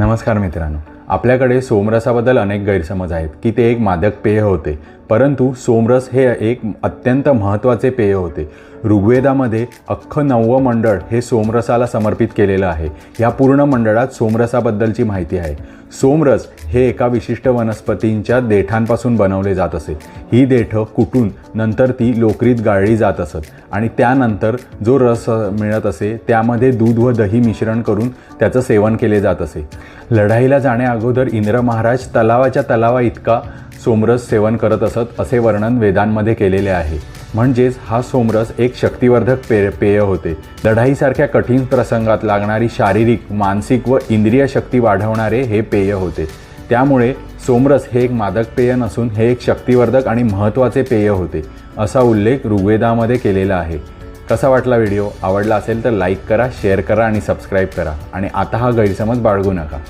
नमस्कार मित्रांनो. आपल्याकडे सोमरसाबद्दल अनेक गैरसमज आहेत की ते एक मादक पेय होते परंतु सोमरस हे एक अत्यंत महत्त्वाचे पेय होते. ऋग्वेदामध्ये अख्खं नववं मंडळ हे सोमरसाला समर्पित केलेलं आहे. या पूर्ण मंडळात सोमरसाबद्दलची माहिती आहे. सोमरस हे एका विशिष्ट वनस्पतींच्या देठांपासून बनवले जात असे. ही देठं कुटून नंतर ती लोकरीत गाळली जात असत आणि त्यानंतर जो रस मिळत असे त्यामध्ये दूध व दही मिश्रण करून त्याचं सेवन केले जात असे. लढाईला जाण्या अगोदर इंद्र महाराज तलावाच्या तलावा इतका सोमरस सेवन करत असत असे वर्णन वेदांमध्ये केलेले आहे. म्हणजेच हा सोमरस एक शक्तिवर्धक पेय पेय होते. लढाईसारख्या कठीण प्रसंगात लागणारी शारीरिक मानसिक व इंद्रिय शक्ती वाढवणारे हे पेय होते. त्यामुळे सोमरस हे एक मादक पेय नसून हे एक शक्तिवर्धक आणि महत्त्वाचे पेय होते असा उल्लेख ऋग्वेदामध्ये केलेला आहे. कसा वाटला व्हिडिओ? आवडला असेल तर लाईक करा शेअर करा आणि सबस्क्राईब करा. आणि आता हा गैरसमज बाळगू नका.